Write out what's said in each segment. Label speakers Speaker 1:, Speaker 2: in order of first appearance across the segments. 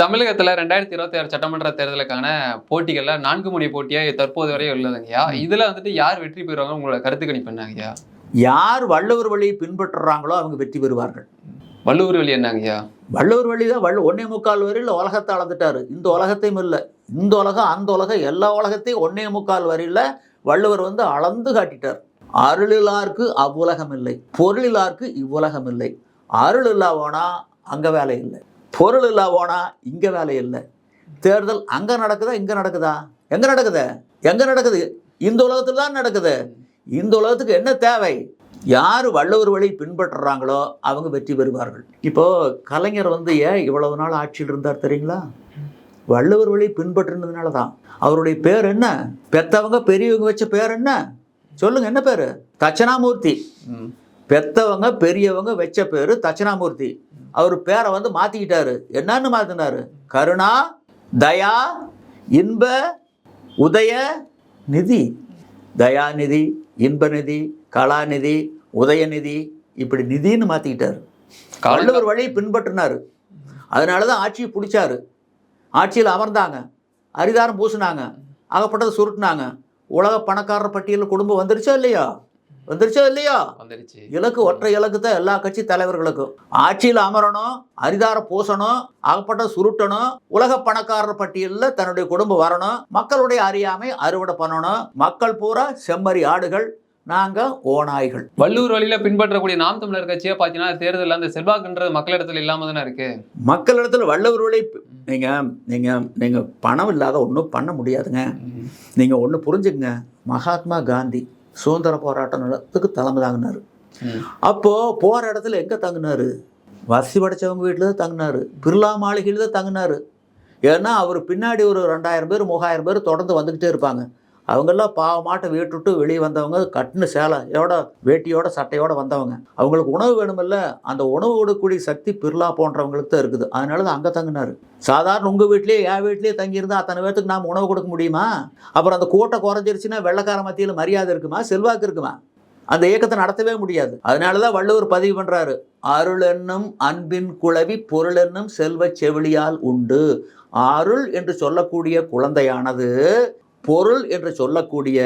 Speaker 1: தமிழகத்தில் ரெண்டாயிரத்தி இருபத்தி ஆறு சட்டமன்ற தேர்தலுக்கான போட்டிகளில் நான்கு மணி போட்டியாக தற்போது வரை உள்ளதுங்கய்யா இதில் வந்துட்டு யார் வெற்றி பெறுவாங்க உங்களோட கருத்து கணிப்பு
Speaker 2: யார் வள்ளுவர் வழியை பின்பற்றுறாங்களோ அவங்க வெற்றி பெறுவார்கள்
Speaker 1: வள்ளுவர் வழி என்னங்கய்யா
Speaker 2: வள்ளுவர் வழி தான் வள்ளு ஒன்னே முக்கால் வரையில் உலகத்தை அளந்துட்டார் இந்த உலகத்தையும் இல்லை இந்த உலகம் அந்த உலகம் எல்லா உலகத்தையும் ஒன்னே முக்கால் வரையில் வள்ளுவர் வந்து அளந்து காட்டிட்டார் அருளிலாருக்கு அவ்வுலகம் இல்லை பொருளிலாருக்கு இவ்வுலகம் இல்லை அருள் இல்லாவோனா அங்கே வேலை இல்லை பொருள் இல்லை போனா இங்கே வேலை இல்லை தேர்தல் அங்கே நடக்குதா இங்கே நடக்குதா எங்கே நடக்குது எங்கே நடக்குது இந்த உலகத்தில் தான் நடக்குது இந்த உலகத்துக்கு என்ன தேவை யார் வள்ளுவர் வழி பின்பற்றுறாங்களோ அவங்க வெற்றி பெறுவார்கள் இப்போது கலைஞர் வந்து ஏன் இவ்வளவு நாள் ஆட்சியில் இருந்தார் தெரியுங்களா வள்ளுவர் வழி பின்பற்றினதுனால தான் அவருடைய பேர் என்ன பெத்தவங்க பெரியவங்க வச்ச பேர் என்ன சொல்லுங்கள் என்ன பேர் தட்சணாமூர்த்தி பெத்தவங்க பெரியவங்க வச்ச பேர் தட்சணாமூர்த்தி அவர் பேரை வந்து மாற்றிக்கிட்டாரு என்னன்னு மாற்றினார் கருணா தயா இன்ப உதய நிதி தயாநிதி இன்பநிதி கலாநிதி உதயநிதி இப்படி நிதின்னு மாற்றிக்கிட்டார் வள்ளுவர் வழியை பின்பற்றினார் அதனால தான் ஆட்சியை பிடிச்சாரு ஆட்சியில் அமர்ந்தாங்க அரிதாரம் பூசினாங்க அகப்பட்டதை சுருட்டினாங்க உலக பணக்காரர் பட்டியலில் குடும்பம் வந்துருச்சா இல்லையா வந்துருச்சோ இல்லையோ வந்துருச்சு இலக்கு ஒற்றை இலக்கு தான் எல்லா கட்சி தலைவர்களுக்கும் ஆட்சியில் அமரணும் அரிதார பூசணும் அகப்பட்ட சுருட்டணும் உலக பணக்காரர் பட்டியலில் தன்னுடைய குடும்பம் வரணும் மக்களுடைய அறியாமை அறுவடை பண்ணணும் மக்கள் பூரா செம்மறி ஆடுகள் நாங்கள் ஓநாய்கள்
Speaker 1: வள்ளூர் வழியில் பின்பற்றக்கூடிய நாம் தமிழர் கட்சியை பார்த்தீங்கன்னா தேர்தலில் அந்த செல்வாக்குன்றது மக்களிடத்தில் இல்லாமல் தானே இருக்கு
Speaker 2: மக்களிடத்தில் வள்ளுவர் வழி நீங்கள் நீங்கள் நீங்கள் பணம் இல்லாத ஒன்றும் பண்ண முடியாதுங்க நீங்கள் ஒன்று புரிஞ்சுங்க மகாத்மா காந்தி சுதந்திர போராட்டம் நிலத்துக்கு தலைமை தாங்கினார் அப்போது போகிற இடத்துல எங்கே தங்கினார் வசி படைச்சவங்க வீட்டில் தான் தங்கினார் பிர்லா மாளிகையில் தான் தங்கினார் ஏன்னா அவர் பின்னாடி ஒரு ரெண்டாயிரம் பேர் மூவாயிரம் பேர் தொடர்ந்து வந்துக்கிட்டே இருப்பாங்க அவங்கெல்லாம் பாவமாட்ட வீட்டுட்டு வெளியே வந்தவங்க கட்டுன்னு சேலையோட வேட்டியோட சட்டையோட வந்தவங்க அவங்களுக்கு உணவு வேணுமில்ல அந்த உணவு கொடுக்கக்கூடிய சக்தி பிர்லா போன்றவங்களுக்கு தான் இருக்குது அதனால தான் அங்கே தங்கினார் சாதாரண உங்கள் வீட்லேயே என் வீட்லேயே தங்கியிருந்தால் அத்தனை பேர்த்துக்கு நாம் உணவு கொடுக்க முடியுமா அப்புறம் அந்த கூட்டம் குறைஞ்சிருச்சுன்னா வெள்ளக்கார மத்தியில் மரியாதை இருக்குமா செல்வாக்கு இருக்குமா அந்த இயக்கத்தை நடத்தவே முடியாது அதனால தான் வள்ளுவர் பதிவு பண்ணுறாரு அருள் என்னும் அன்பின் குழவி பொருள் என்னும் செல்வ செவிலியால் உண்டு அருள் என்று சொல்லக்கூடிய குழந்தையானது பொருள் என்று சொல்லக்கூடிய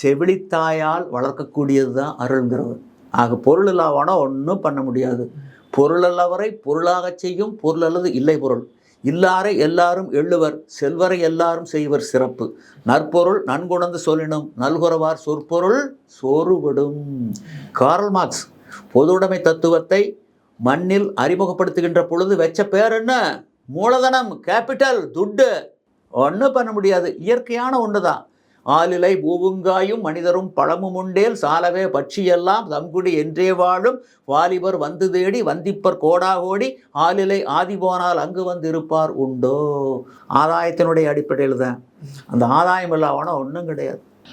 Speaker 2: செவிலித்தாயால் வளர்க்கக்கூடியது தான் அருள்ங்கிறது ஆக பொருள் இல்லாவானா ஒன்றும் பண்ண முடியாது பொருள் அல்லவரை பொருளாக செய்யும் பொருள் அல்லது இல்லை பொருள் இல்லாரை எல்லாரும் எள்ளுவர் செல்வரை எல்லாரும் செய்வர் சிறப்பு நற்பொருள் நன்குணந்து சொல்லினும் நல்குறவார் சொற்பொருள் சோறுபடும் கார்ல் மார்க்ஸ் பொதுவுடைமை தத்துவத்தை மண்ணில் அறிமுகப்படுத்துகின்ற பொழுது வச்ச பேர் என்ன மூலதனம் கேபிட்டல் துட்டு ஒன்றும் பண்ண முடியாது இயற்கையான ஒன்று தான் ஆளிலை பூவுங்காயும் மனிதரும் பழமும் உண்டேல் சாலவே பட்சியெல்லாம் தங்குடி என்றே வாழும் வாலிபர் வந்து தேடி வந்திப்பர் கோடாகோடி ஆளிலை ஆதி போனால் அங்கு வந்து இருப்பார் உண்டோ ஆதாயத்தினுடைய அடிப்படையில் தான் அந்த ஆதாயம் இல்லாமல் ஒன்றும் கிடையாது